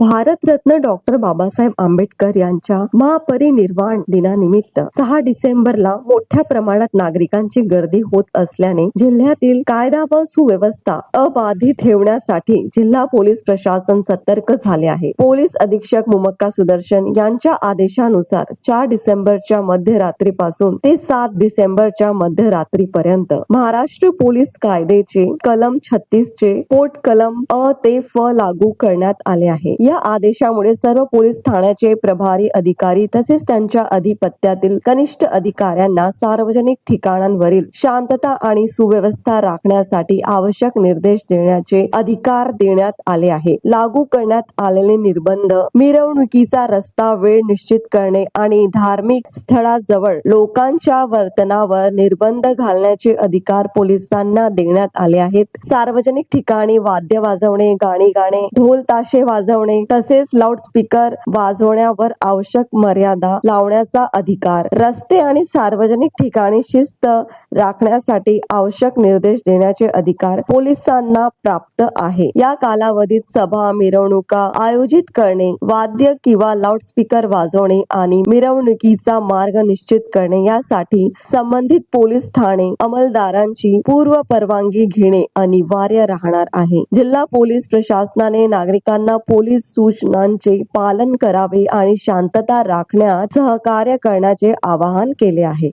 Bharat Ratna doctor Babasaheb Ambedkar यांच्या महापरिनिर्वाण दिनानिमित्त सहा डिसेंबरला मोठ्या प्रमाणात नागरिकांची गर्दी होत असल्याने जिल्ह्यातील कायदा व सुव्यवस्था अबाधित ठेवण्यासाठी जिल्हा पोलीस प्रशासन सतर्क झाले आहे. पोलीस अधीक्षक मुमक्का सुदर्शन यांच्या आदेशानुसार चार डिसेंबरच्या मध्यरात्रीपासून ते सात डिसेंबरच्या मध्यरात्रीपर्यंत महाराष्ट्र पोलीस कायद्याचे कलम छत्तीस चे पोट कलम अ ते फ लागू करण्यात आले आहे. या आदेशामुळे सर्व पोलीस ठाण्याचे प्रभारी अधिकारी तसेच त्यांच्या अधिपत्यातील कनिष्ठ अधिकाऱ्यांना सार्वजनिक ठिकाणांवरील शांतता आणि सुव्यवस्था राखण्यासाठी आवश्यक निर्देश देण्याचे अधिकार देण्यात आले आहे. लागू करण्यात आलेले निर्बंध मिरवणुकीचा रस्ता वेळ निश्चित करणे आणि धार्मिक स्थळाजवळ लोकांच्या वर्तनावर निर्बंध घालण्याचे अधिकार पोलिसांना देण्यात आले आहेत. सार्वजनिक ठिकाणी वाद्य वाजवणे गाणी गाणे ढोल ताशे वाजवणे तसेच लाऊडस्पीकर वाजवण्यावर आवश्यक मर्यादा लावण्याचा अधिकार. रस्ते आणि सार्वजनिक ठिकाणी शिस्त राखण्यासाठी आवश्यक निर्देश देण्याचे अधिकार पोलिसांना प्राप्त आहे. या कालावधीत सभा मिरवणुका आयोजित करणे वाद्य किंवा लाऊडस्पीकर वाजवणे आणि मिरवणुकीचा मार्ग निश्चित करणे यासाठी संबंधित पोलीस ठाणे अंमलदारांची पूर्व परवानगी घेणे अनिवार्य राहणार आहे. जिल्हा पोलीस प्रशासनाने नागरिकांना पोलीस सूचनांचे पालन करावे आणि शांतता राखण्यात सहकार्य करण्याचे आवाहन केले आहे.